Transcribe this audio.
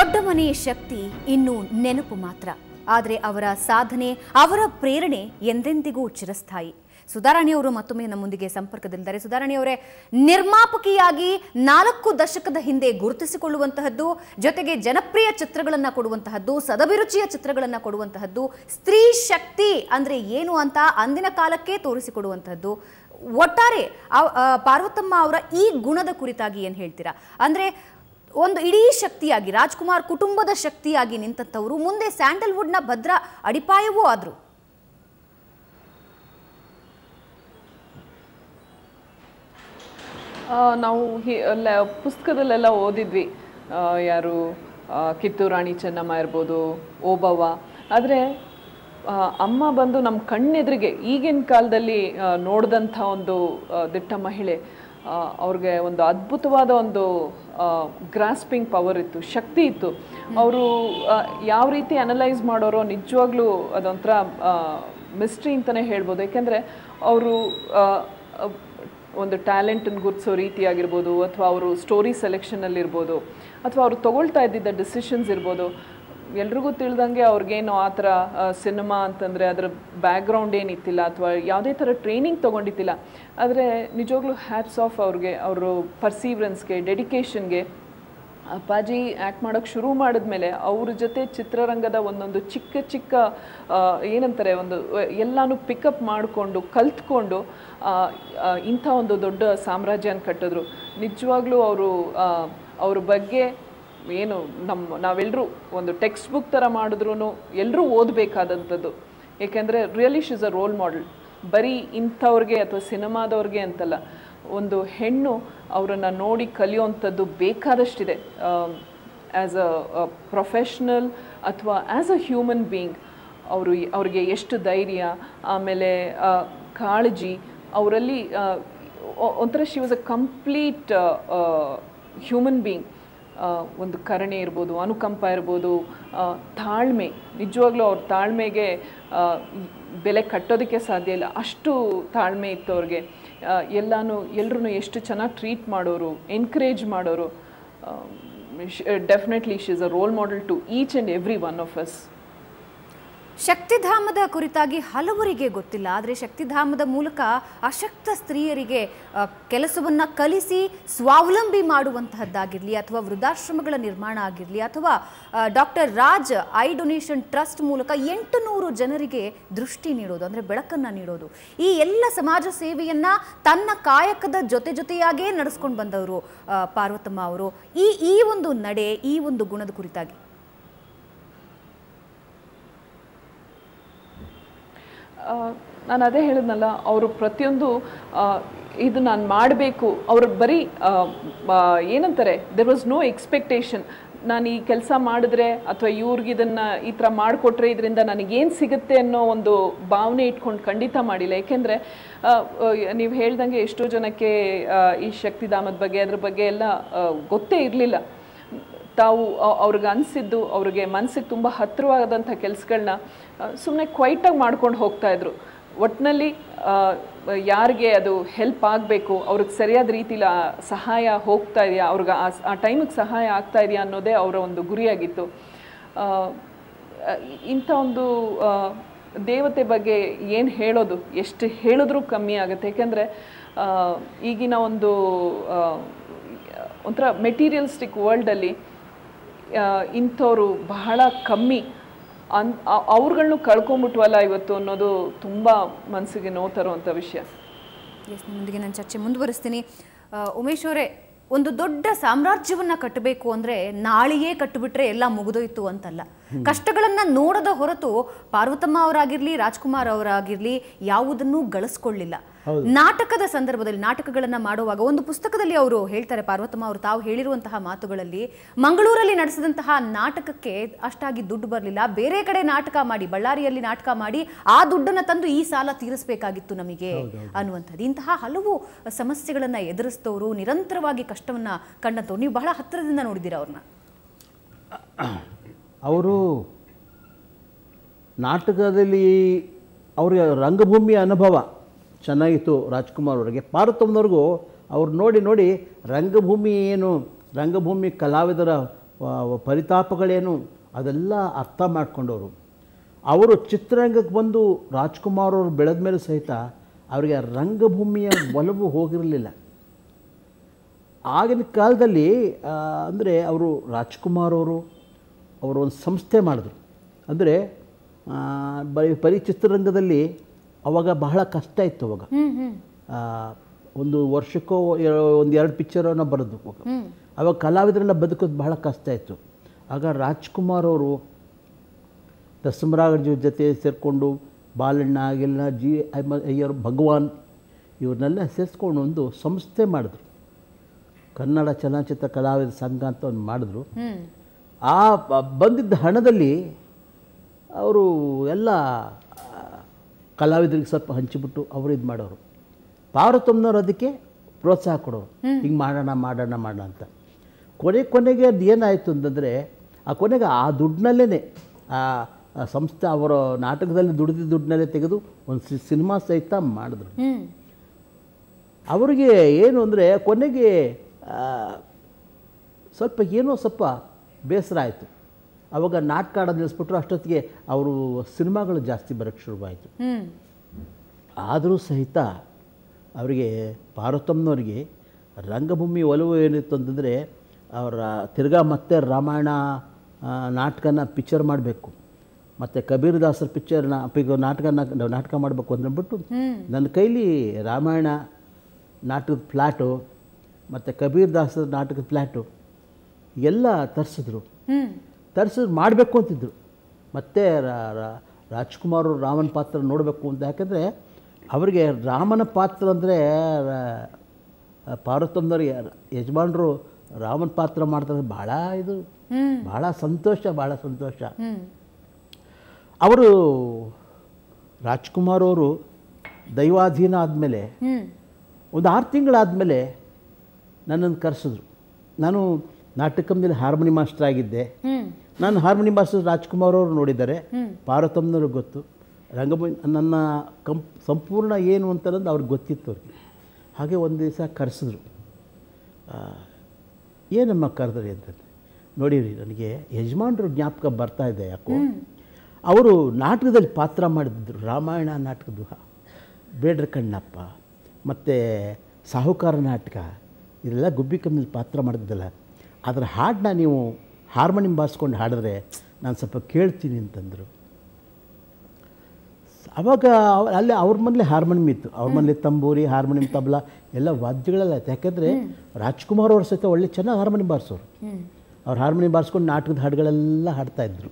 ದೊಡ್ಡ ಮನೆಯ ಶಕ್ತಿ ಇನ್ನು ನೆನಪು ಮಾತ್ರ. ಆದರೆ ಅವರ ಸಾಧನೆ, ಅವರ ಪ್ರೇರಣೆ ಎಂದೆಂದಿಗೂ ಚಿರಸ್ಥಾಯಿ. ಸುಧಾರಾಣಿಯವರು ಮತ್ತೊಮ್ಮೆ ನಮ್ಮ ಮುಂದಿಗೆ ಸಂಪರ್ಕದಲ್ಲಿದ್ದಾರೆ. ಸುಧಾರಾಣಿಯವರೇ ನಿರ್ಮಾಪಕಿಯಾಗಿ ನಾಲ್ಕು ದಶಕದ ಹಿಂದೆ ಗುರುತಿಸಿಕೊಳ್ಳುವಂತಹದ್ದು, ಜೊತೆಗೆ ಜನಪ್ರಿಯ ಚಿತ್ರಗಳನ್ನು ಕೊಡುವಂತಹದ್ದು, ಸದಭಿರುಚಿಯ ಚಿತ್ರಗಳನ್ನು ಕೊಡುವಂತಹದ್ದು, ಸ್ತ್ರೀ ಶಕ್ತಿ ಅಂದ್ರೆ ಏನು ಅಂತ ಅಂದಿನ ಕಾಲಕ್ಕೆ ತೋರಿಸಿಕೊಡುವಂತಹದ್ದು. ಒಟ್ಟಾರೆ ಪಾರ್ವತಮ್ಮ ಅವರ ಈ ಗುಣದ ಕುರಿತಾಗಿ ಏನು ಹೇಳ್ತೀರಾ? ಅಂದ್ರೆ ಒಂದು ಇಡೀ ಶಕ್ತಿಯಾಗಿ ರಾಜ್ಕುಮಾರ್ ಕುಟುಂಬದ ಶಕ್ತಿಯಾಗಿ ನಿಂತವರು ಮುಂದೆ ಸ್ಯಾಂಡಲ್ವುಡ್ನ ಭದ್ರ ಅಡಿಪಾಯವೂ ಆದರು. ನಾವು ಪುಸ್ತಕದಲ್ಲೆಲ್ಲ ಓದಿದ್ವಿ. ಯಾರು ಆ, ಕಿತ್ತೂರು ರಾಣಿ ಚೆನ್ನಮ್ಮ ಇರ್ಬೋದು ಓಬವ್ವ. ಆದರೆ ಅಮ್ಮ ಬಂದು ನಮ್ಮ ಕಣ್ಣೆದುರಿಗೆ ಈಗಿನ ಕಾಲದಲ್ಲಿ ನೋಡಿದಂಥ ಒಂದು ದಿಟ್ಟ ಮಹಿಳೆ ಅವ್ರಿಗೆ ಒಂದು ಅದ್ಭುತವಾದ ಒಂದು ಗ್ರಾಸ್ಪಿಂಗ್ ಪವರ್ ಇತ್ತು ಶಕ್ತಿ ಇತ್ತು. ಅವರು ಯಾವ ರೀತಿ ಅನಲೈಸ್ ಮಾಡೋರೋ ನಿಜವಾಗ್ಲೂ ಅದೊಂಥರ ಮಿಸ್ಟ್ರಿ ಅಂತಲೇ ಹೇಳ್ಬೋದು. ಯಾಕೆಂದರೆ ಅವರು ಒಂದು ಟ್ಯಾಲೆಂಟನ್ನು ಗುರುತಿಸೋ ರೀತಿ ಆಗಿರ್ಬೋದು ಅಥವಾ ಅವರು ಸ್ಟೋರಿ ಸೆಲೆಕ್ಷನಲ್ಲಿರ್ಬೋದು ಅಥವಾ ಅವರು ತೊಗೊಳ್ತಾ ಇದ್ದಿದ್ದ ಡಿಸಿಷನ್ಸ್ ಇರ್ಬೋದು ಎಲ್ರಿಗೂ ತಿಳಿದಂಗೆ ಅವ್ರಿಗೇನು ಆ ಥರ ಸಿನಿಮಾ ಅಂತಂದರೆ ಅದರ ಬ್ಯಾಕ್ಗ್ರೌಂಡ್ ಏನಿತ್ತಿಲ್ಲ ಅಥವಾ ಯಾವುದೇ ಥರ ಟ್ರೈನಿಂಗ್ ತೊಗೊಂಡಿತ್ತಿಲ್ಲ. ಆದರೆ ನಿಜವಾಗ್ಲೂ ಹ್ಯಾಟ್ಸ್ ಆಫ್ ಅವ್ರಿಗೆ, ಅವರು ಪರ್ಸೀವ್ರೆನ್ಸ್ಗೆ ಡೆಡಿಕೇಷನ್ಗೆ ಅಪ್ಪಾಜಿ ಆ್ಯಕ್ಟ್ ಮಾಡೋಕ್ಕೆ ಶುರು ಮಾಡಿದ್ಮೇಲೆ ಅವ್ರ ಜೊತೆ ಚಿತ್ರರಂಗದ ಒಂದೊಂದು ಚಿಕ್ಕ ಚಿಕ್ಕ ಏನಂತಾರೆ ಒಂದು, ಎಲ್ಲನೂ ಪಿಕಪ್ ಮಾಡಿಕೊಂಡು, ಕಲ್ತ್ಕೊಂಡು ಇಂಥ ಒಂದು ದೊಡ್ಡ ಸಾಮ್ರಾಜ್ಯನ ಕಟ್ಟಿದ್ರು. ನಿಜವಾಗ್ಲೂ ಅವರು ಅವ್ರ ಬಗ್ಗೆ ಏನು ನಮ್ಮ ನಾವೆಲ್ಲರೂ ಒಂದು ಟೆಕ್ಸ್ಟ್ ಬುಕ್ ಥರ ಮಾಡಿದ್ರೂ ಎಲ್ಲರೂ ಓದಬೇಕಾದಂಥದ್ದು. ಏಕೆಂದರೆ really she's a role model ಬರೀ ಇಂಥವ್ರಿಗೆ ಅಥವಾ ಸಿನಿಮಾದವ್ರಿಗೆ ಅಂತಲ್ಲ, ಒಂದು ಹೆಣ್ಣು ಅವರನ್ನು ನೋಡಿ ಕಲಿಯುವಂಥದ್ದು ಬೇಕಾದಷ್ಟಿದೆ. ಆ್ಯಸ್ ಅ ಪ್ರೊಫೆಷ್ನಲ್ ಅಥವಾ ಆ್ಯಸ್ ಅ ಹ್ಯೂಮನ್ ಬೀಯಿಂಗ್ ಅವರು ಅವ್ರಿಗೆ ಎಷ್ಟು ಧೈರ್ಯ, ಆಮೇಲೆ ಕಾಳಜಿ, ಅವರಲ್ಲಿ ಒಂಥರ she was a complete human being ಒಂದು ಕರಣೆ ಇರ್ಬೋದು, ಅನುಕಂಪ ಇರ್ಬೋದು ತಾಳ್ಮೆ. ನಿಜವಾಗ್ಲೂ ಅವ್ರ ತಾಳ್ಮೆಗೆ ಬೆಲೆ ಕಟ್ಟೋದಕ್ಕೆ ಸಾಧ್ಯ ಇಲ್ಲ. ಅಷ್ಟು ತಾಳ್ಮೆ ಇತ್ತು ಅವ್ರಿಗೆ ಎಲ್ಲನೂ ಎಲ್ರೂ ಎಷ್ಟು ಚೆನ್ನಾಗಿ ಟ್ರೀಟ್ ಮಾಡೋರು ಎನ್ಕರೇಜ್ ಮಾಡೋರು. Definitely she is a role model to each and every one of us ಶಕ್ತಿಧಾಮದ ಕುರಿತಾಗಿ ಹಲವರಿಗೆ ಗೊತ್ತಿಲ್ಲ, ಆದರೆ ಶಕ್ತಿಧಾಮದ ಮೂಲಕ ಅಶಕ್ತ ಸ್ತ್ರೀಯರಿಗೆ ಕೆಲಸವನ್ನು ಕಲಿಸಿ ಸ್ವಾವಲಂಬಿ ಮಾಡುವಂತಹದ್ದಾಗಿರಲಿ ಅಥವಾ ವೃದ್ಧಾಶ್ರಮಗಳ ನಿರ್ಮಾಣ ಆಗಿರಲಿ ಅಥವಾ doctor Raj eye donation trust ಮೂಲಕ ಎಂಟು ನೂರು ಜನರಿಗೆ ದೃಷ್ಟಿ ನೀಡೋದು, ಅಂದರೆ ಬೆಳಕನ್ನು ನೀಡೋದು. ಈ ಎಲ್ಲ ಸಮಾಜ ಸೇವೆಯನ್ನು ತನ್ನ ಕಾಯಕದ ಜೊತೆ ಜೊತೆಯಾಗೇ ನಡೆಸ್ಕೊಂಡು ಬಂದವರು ಪಾರ್ವತಮ್ಮ ಅವರು. ಈ ಈ ಒಂದು ನಡೆ, ಈ ಒಂದು ಗುಣದ ಕುರಿತಾಗಿ. ನಾನು ಅದೇ ಹೇಳಿದ್ನಲ್ಲ, ಅವರು ಪ್ರತಿಯೊಂದು ಇದು ನಾನು ಮಾಡಬೇಕು, ಅವರು ಬರೀ ಏನಂತಾರೆ ದೆರ್ ವಾಸ್ ನೋ ಎಕ್ಸ್ಪೆಕ್ಟೇಷನ್ ನಾನು ಈ ಕೆಲಸ ಮಾಡಿದ್ರೆ ಅಥವಾ ಇವ್ರಿಗೆ ಇದನ್ನು ಈ ಥರ ಮಾಡಿಕೊಟ್ರೆ ಇದರಿಂದ ನನಗೇನು ಸಿಗುತ್ತೆ ಅನ್ನೋ ಒಂದು ಭಾವನೆ ಇಟ್ಕೊಂಡು ಖಂಡಿತ ಮಾಡಿಲ್ಲ. ಏಕೆಂದರೆ ನೀವು ಹೇಳ್ದಂಗೆ ಎಷ್ಟೋ ಜನಕ್ಕೆ ಈ ಶಕ್ತಿಧಾಮದ ಬಗ್ಗೆ, ಅದ್ರ ಬಗ್ಗೆ ಎಲ್ಲ ಗೊತ್ತೇ ಇರಲಿಲ್ಲ. ತಾವು ಅವ್ರಿಗೆ ಅನಿಸಿದ್ದು, ಅವ್ರಿಗೆ ಮನಸ್ಸಿಗೆ ತುಂಬ ಹತ್ತಿರವಾದಂಥ ಕೆಲಸಗಳನ್ನ ಸುಮ್ಮನೆ ಕ್ವೈಟಾಗಿ ಮಾಡ್ಕೊಂಡು ಹೋಗ್ತಾ ಇದ್ರು. ಒಟ್ಟಿನಲ್ಲಿ ಯಾರಿಗೆ ಅದು ಹೆಲ್ಪ್ ಆಗಬೇಕು, ಅವ್ರಿಗೆ ಸರಿಯಾದ ರೀತಿಲಿ ಸಹಾಯ ಹೋಗ್ತಾ ಇದೆಯಾ, ಅವ್ರಿಗೆ ಆ ಟೈಮಿಗೆ ಸಹಾಯ ಆಗ್ತಾ ಇದೆಯಾ ಅನ್ನೋದೇ ಅವರ ಒಂದು ಗುರಿಯಾಗಿತ್ತು. ಇಂಥ ಒಂದು ದೇವತೆ ಬಗ್ಗೆ ಏನು ಹೇಳೋದು, ಎಷ್ಟು ಹೇಳಿದ್ರೂ ಕಮ್ಮಿ ಆಗುತ್ತೆ. ಯಾಕೆಂದರೆ ಈಗಿನ ಒಂದು ಒಂಥರ ಮೆಟೀರಿಯಲ್ಸ್ಟಿಕ್ ವರ್ಲ್ಡಲ್ಲಿ ಇಂಥವ್ರು ಬಹಳ ಕಮ್ಮಿ. ಅನ್ ಅವ್ರುಗಳನ್ನು ಕಳ್ಕೊಂಬಿಟ್ವಲ್ಲ ಇವತ್ತು ಅನ್ನೋದು ತುಂಬ ಮನಸ್ಸಿಗೆ ನೋವು ತರುವಂಥ ವಿಷಯ. ಎಸ್ ನಿಮ್ಮೊಂದಿಗೆ ನಾನು ಚರ್ಚೆ ಮುಂದುವರಿಸ್ತೀನಿ. ಉಮೇಶ್ ಅವರೇ ಒಂದು ದೊಡ್ಡ ಸಾಮ್ರಾಜ್ಯವನ್ನು ಕಟ್ಟಬೇಕು ಅಂದರೆ ನಾಳೆಯೇ ಕಟ್ಟಿಬಿಟ್ರೆ ಎಲ್ಲ ಮುಗಿದೋಯ್ತು ಅಂತಲ್ಲ. ಕಷ್ಟಗಳನ್ನು ನೋಡದ ಹೊರತು ಪಾರ್ವತಮ್ಮ ಅವರಾಗಿರಲಿ ರಾಜ್ಕುಮಾರ್ ಅವರಾಗಿರಲಿ ಯಾವುದನ್ನೂ ಗಳಿಸ್ಕೊಳ್ಳಿಲ್ಲ. ನಾಟಕದ ಸಂದರ್ಭದಲ್ಲಿ ನಾಟಕಗಳನ್ನ ಮಾಡುವಾಗ ಒಂದು ಪುಸ್ತಕದಲ್ಲಿ ಅವರು ಹೇಳ್ತಾರೆ ಪಾರ್ವತಮ್ಮ ಅವರು ತಾವು ಹೇಳಿರುವಂತಹ ಮಾತುಗಳಲ್ಲಿ ಮಂಗಳೂರಲ್ಲಿ ನಡೆಸಿದಂತಹ ನಾಟಕಕ್ಕೆ ಅಷ್ಟಾಗಿ ದುಡ್ಡು ಬರಲಿಲ್ಲ. ಬೇರೆ ಕಡೆ ನಾಟಕ ಮಾಡಿ ಬಳ್ಳಾರಿಯಲ್ಲಿ ನಾಟಕ ಮಾಡಿ ಆ ದುಡ್ಡನ್ನ ತಂದು ಈ ಸಾಲ ತೀರಿಸಬೇಕಾಗಿತ್ತು ನಮಗೆ ಅನ್ನುವಂಥದ್ದು. ಇಂತಹ ಹಲವು ಸಮಸ್ಯೆಗಳನ್ನ ಎದುರಿಸಿದವರು ನಿರಂತರವಾಗಿ ಕಷ್ಟವನ್ನ ಕಂಡಂತವ್ರು ನೀವು ಬಹಳ ಹತ್ತಿರದಿಂದ ನೋಡಿದ್ದೀರಾ ಅವ್ರನ್ನ? ಅವರು ನಾಟಕದಲ್ಲಿ ಅವ್ರಿಗೆ ರಂಗಭೂಮಿಯ ಅನುಭವ. ಚೆನ್ನಾಗಿತ್ತು ರಾಜ್ಕುಮಾರ್ ಅವರಿಗೆ. ಪಾರ್ವತಮ್ಮನವ್ರಿಗೂ ಅವ್ರು ನೋಡಿ ನೋಡಿ ರಂಗಭೂಮಿ ಏನು, ರಂಗಭೂಮಿ ಕಲಾವಿದರ ಪರಿತಾಪಗಳೇನು ಅದೆಲ್ಲ ಅರ್ಥ ಮಾಡಿಕೊಂಡವರು. ಅವರು ಚಿತ್ರರಂಗಕ್ಕೆ ಬಂದು ರಾಜ್ಕುಮಾರ್ ಅವರು ಬೆಳೆದ ಮೇಲೆ ಸಹಿತ ಅವರಿಗೆ ರಂಗಭೂಮಿಯ ಒಲವು ಹೋಗಿರಲಿಲ್ಲ. ಆಗಿನ ಕಾಲದಲ್ಲಿ ಅಂದರೆ ಅವರು ರಾಜ್ಕುಮಾರ್ ಅವರು ಅವರು ಒಂದು ಸಂಸ್ಥೆ ಮಾಡಿದ್ರು. ಅಂದರೆ ಬರೀ ಬರೀ ಚಿತ್ರರಂಗದಲ್ಲಿ ಅವಾಗ ಬಹಳ ಕಷ್ಟ ಇತ್ತು ಅವಾಗ. ಒಂದು ವರ್ಷಕ್ಕೋ ಒಂದು ಎರಡು ಪಿಕ್ಚರನ್ನು ಬರೋದು ಅವಾಗ. ಕಲಾವಿದರೆಲ್ಲ ಬದುಕೋದು ಬಹಳ ಕಷ್ಟ ಇತ್ತು. ಆಗ ರಾಜ್ಕುಮಾರ್ ಅವರು ದಸಮರಾಗ ಜೊತೆ ಸೇರಿಕೊಂಡು ಬಾಲಣ್ಣ ಆಗಿಲ್ಲ ಜಿ ಅಯ್ಯರ್ ಭಗವಾನ್ ಇವ್ರನ್ನೆಲ್ಲ ಸೇರಿಸ್ಕೊಂಡು ಒಂದು ಸಂಸ್ಥೆ ಮಾಡಿದ್ರು. ಕನ್ನಡ ಚಲನಚಿತ್ರ ಕಲಾವಿದ ಸಂಘ ಅಂತ ಒಂದು ಮಾಡಿದ್ರು. ಆ ಬಂದಿದ್ದ ಹಣದಲ್ಲಿ ಅವರು ಎಲ್ಲ ಕಲಾವಿದರಿಗೆ ಸ್ವಲ್ಪ ಹಂಚಿಬಿಟ್ಟು ಅವರು ಇದು ಮಾಡೋರು. ಪಾರ್ವತಮ್ಮನವ್ರು ಅದಕ್ಕೆ ಪ್ರೋತ್ಸಾಹ ಕೊಡೋರು. ಹಿಂಗೆ ಮಾಡೋಣ ಮಾಡೋಣ ಮಾಡೋಣ ಅಂತ. ಕೊನೆ ಕೊನೆಗೆ ಅದು ಏನಾಯಿತು ಅಂತಂದರೆ ಆ ಕೊನೆಗೆ ಆ ದುಡ್ಡಿನಲ್ಲೇ ಆ ಸಂಸ್ಥೆ ಅವರ ನಾಟಕದಲ್ಲಿ ದುಡಿದ ದುಡ್ಡಿನಲ್ಲೇ ತೆಗೆದು ಒಂದು ಸಿನಿಮಾ ಸಹಿತ ಮಾಡಿದ್ರು. ಅವರಿಗೆ ಏನು ಅಂದರೆ ಕೊನೆಗೆ ಸ್ವಲ್ಪ ಏನೋ ಸ್ವಲ್ಪ ಬೇಸರ ಆಯಿತು. ಅವಾಗ ನಾಟಕ ಆಡೋದು ನಿಲ್ಲಿಸ್ಬಿಟ್ರು ಅಷ್ಟೊತ್ತಿಗೆ ಅವರು ಸಿನಿಮಾಗಳು ಜಾಸ್ತಿ ಬರೋಕ್ಕೆ ಶುರುವಾಯಿತು. ಆದರೂ ಸಹಿತ ಅವರಿಗೆ ಪಾರ್ವತಮ್ಮನವರಿಗೆ ರಂಗಭೂಮಿ ಒಲವು ಏನಿತ್ತು ಅಂತಂದರೆ ಅವರ ತಿರ್ಗಾ ಮತ್ತೆ ರಾಮಾಯಣ ನಾಟಕನ ಪಿಕ್ಚರ್ ಮಾಡಬೇಕು. ಮತ್ತು ಕಬೀರದಾಸರ ಪಿಕ್ಚರ್ನ ಈಗ ನಾಟಕನ ನಾಟಕ ಮಾಡಬೇಕು ಅಂದ್ಬಿಟ್ಟು ನನ್ನ ಕೈಲಿ ರಾಮಾಯಣ ನಾಟಕದ ಫ್ಲ್ಯಾಟು ಮತ್ತು ಕಬೀರದಾಸರ ನಾಟಕದ ಫ್ಲ್ಯಾಟು ಎಲ್ಲ ತರಿಸಿದ್ರು. ತರಿಸಿದ್ರು ಮಾಡಬೇಕು ಅಂತಿದ್ರು. ಮತ್ತೆ ರಾಜ್ಕುಮಾರ್ ರಾಮನ ಪಾತ್ರ ನೋಡಬೇಕು ಅಂತ. ಯಾಕಂದರೆ ಅವರಿಗೆ ರಾಮನ ಪಾತ್ರ ಅಂದರೆ ಪಾರ್ವತಮ್ಮನವ್ರಿಗೆ ಯಜಮಾನರು ರಾಮನ ಪಾತ್ರ ಮಾಡ್ತಾರೆ ಭಾಳ ಇದು ಭಾಳ ಸಂತೋಷ ಭಾಳ ಸಂತೋಷ. ಅವರು ರಾಜ್ಕುಮಾರ್ ಅವರು ದೈವಾಧೀನ ಆದಮೇಲೆ ಒಂದು ಆರು ತಿಂಗಳಾದಮೇಲೆ ನನ್ನನ್ನು ಕರೆಸಿದ್ರು. ನಾನು ನಾಟಕಂನಲ್ಲಿ ಹಾರ್ಮೋನಿ ಮಾಸ್ಟರ್ ಆಗಿದ್ದೆ. ನಾನು ಹಾರ್ಮೋನಿ ಮಾಸ್ಟರ್ ರಾಜ್ಕುಮಾರ್ ಅವರು ನೋಡಿದ್ದಾರೆ. ಪಾರ್ವತಮ್ಮನವ್ರಿಗೆ ಗೊತ್ತು. ರಂಗಭೂಮಿ ನನ್ನ ಕಂಪ್, ಸಂಪೂರ್ಣ ಏನು ಅಂತನ್ನೋದು ಅವ್ರಿಗೆ ಗೊತ್ತಿತ್ತು ಅವ್ರಿಗೆ. ಹಾಗೆ ಒಂದು ದಿವಸ ಕರೆಸಿದ್ರು. ಏನಮ್ಮ ಕರೆದ್ರಿ ಅಂತಂದು ನೋಡಿರಿ ನನಗೆ ಯಜಮಾನ್ರ ಜ್ಞಾಪಕ ಬರ್ತಾ ಇದೆ ಯಾಕೋ. ಅವರು ನಾಟಕದಲ್ಲಿ ಪಾತ್ರ ಮಾಡಿದ್ರು. ರಾಮಾಯಣ ನಾಟಕದ ಬೇಡ್ರ ಕಣ್ಣಪ್ಪ, ಮತ್ತು ಸಾಹುಕಾರ ನಾಟಕ ಇದೆಲ್ಲ ಗುಬ್ಬಿ ಕಮ್ಮಲ್ಲಿ ಪಾತ್ರ ಮಾಡಿದ್ದಲ್ಲ. ಅದರ ಹಾಡನ್ನ ನೀವು ಹಾರ್ಮೋನಿಯಂ ಬಾರಿಸ್ಕೊಂಡು ಹಾಡಿದ್ರೆ ನಾನು ಸ್ವಲ್ಪ ಕೇಳ್ತೀನಿ ಅಂತಂದರು. ಅವಾಗ ಅಲ್ಲಿ ಅವ್ರ ಮನೇಲಿ ಹಾರ್ಮೋನಿಯಂ ಇತ್ತು. ಅವ್ರ ಮನೇಲಿ ತಂಬೂರಿ ಹಾರ್ಮೋನಿಯಂ ತಬಲ ಎಲ್ಲ ವಾದ್ಯಗಳೆಲ್ಲ ಆಯ್ತು ಯಾಕೆಂದರೆ ರಾಜ್ಕುಮಾರ್ ಅವ್ರ ಸಹಿತ ಒಳ್ಳೆ ಚೆನ್ನಾಗಿ ಹಾರ್ಮೋನಿಯಂ ಬಾರಿಸೋರು. ಅವ್ರು ಹಾರ್ಮೋನಿಯಂ ಬಾರಿಸ್ಕೊಂಡು ನಾಟಕದ ಹಾಡುಗಳೆಲ್ಲ ಹಾಡ್ತಾಯಿದ್ರು